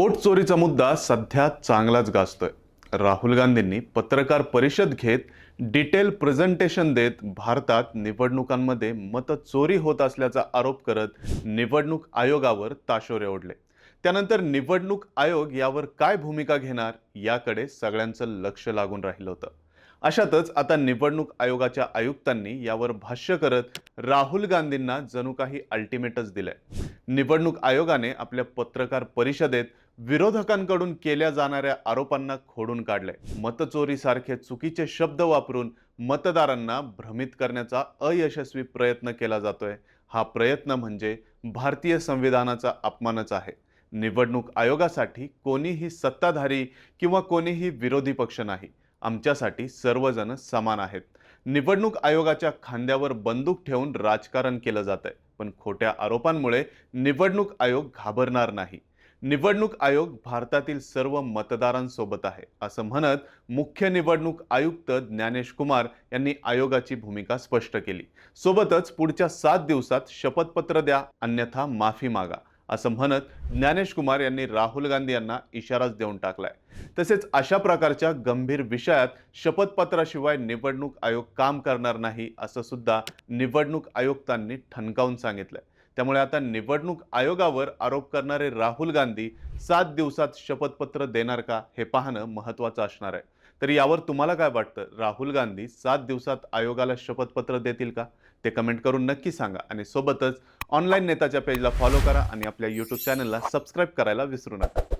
पोटचोरीचा मुद्दा सध्या चांगलाच गाजतोय. राहुल गांधींनी पत्रकार परिषद घेत डिटेल प्रेझेंटेशन देत भारतात निवडणुकांमध्ये मतचोरी होत असल्याचा आरोप करत निवडणूक आयोगावर ताशोरे ओढले. त्यानंतर निवडणूक आयोग यावर काय भूमिका घेणार याकडे सगळ्यांचं लक्ष लागून राहिलं होतं. अशातच आता निवडणूक आयोगाच्या आयुक्तांनी यावर भाष्य करत राहुल गांधींना जणू काही अल्टिमेटच दिलंय निवडणूक आयोगाने आपल्या पत्रकार परिषदेत विरोधकांकडून केल्या जाणाऱ्या आरोपांना खोडून काढलंय मतचोरीसारखे चुकीचे शब्द वापरून मतदारांना भ्रमित करण्याचा अयशस्वी प्रयत्न केला जातोय. हा प्रयत्न म्हणजे भारतीय संविधानाचा अपमानच आहे. निवडणूक आयोगासाठी कोणीही सत्ताधारी किंवा कोणीही विरोधी पक्ष नाही. आमच्यासाठी सर्वजण समान आहेत. निवडणूक आयोगाच्या खांद्यावर बंदूक ठेवून राजकारण केलं जात आहे पण खोट्या आरोपांमुळे निवडणूक आयोग घाबरणार नाही. निवडणूक आयोग भारतातील सर्व मतदारांसोबत आहे असं म्हणत मुख्य निवडणूक आयुक्त ज्ञानेश कुमार यांनी आयोगाची भूमिका स्पष्ट केली. सोबतच पुढच्या सात दिवसात शपथपत्र द्या अन्यथा माफी मागा. असं म्हणत ज्ञानेश कुमार यांनी राहुल गांधी यांना इशाराच देऊन टाकलाय. तसेच अशा प्रकारच्या गंभीर विषयात शपथपत्राशिवाय निवडणूक आयोग काम करणार नाही असं सुद्धा निवडणूक आयुक्तांनी ठणकावून सांगितलंय. त्यामुळे आता निवडणूक आयोगावर आरोप करणारे राहुल गांधी सात दिवसात शपथपत्र देणार का हे पाहणं महत्त्वाचं असणार आहे. तर यावर तुम्हाला काय वाटतं? राहुल गांधी सात दिवसात आयोगाला शपथपत्र देतील का? ते कमेंट करून नक्की सांगा आणि सोबतच ऑनलाईन नेताच्या पेजला फॉलो करा आणि आपल्या यूट्यूब चॅनलला सबस्क्राईब करायला विसरू नका.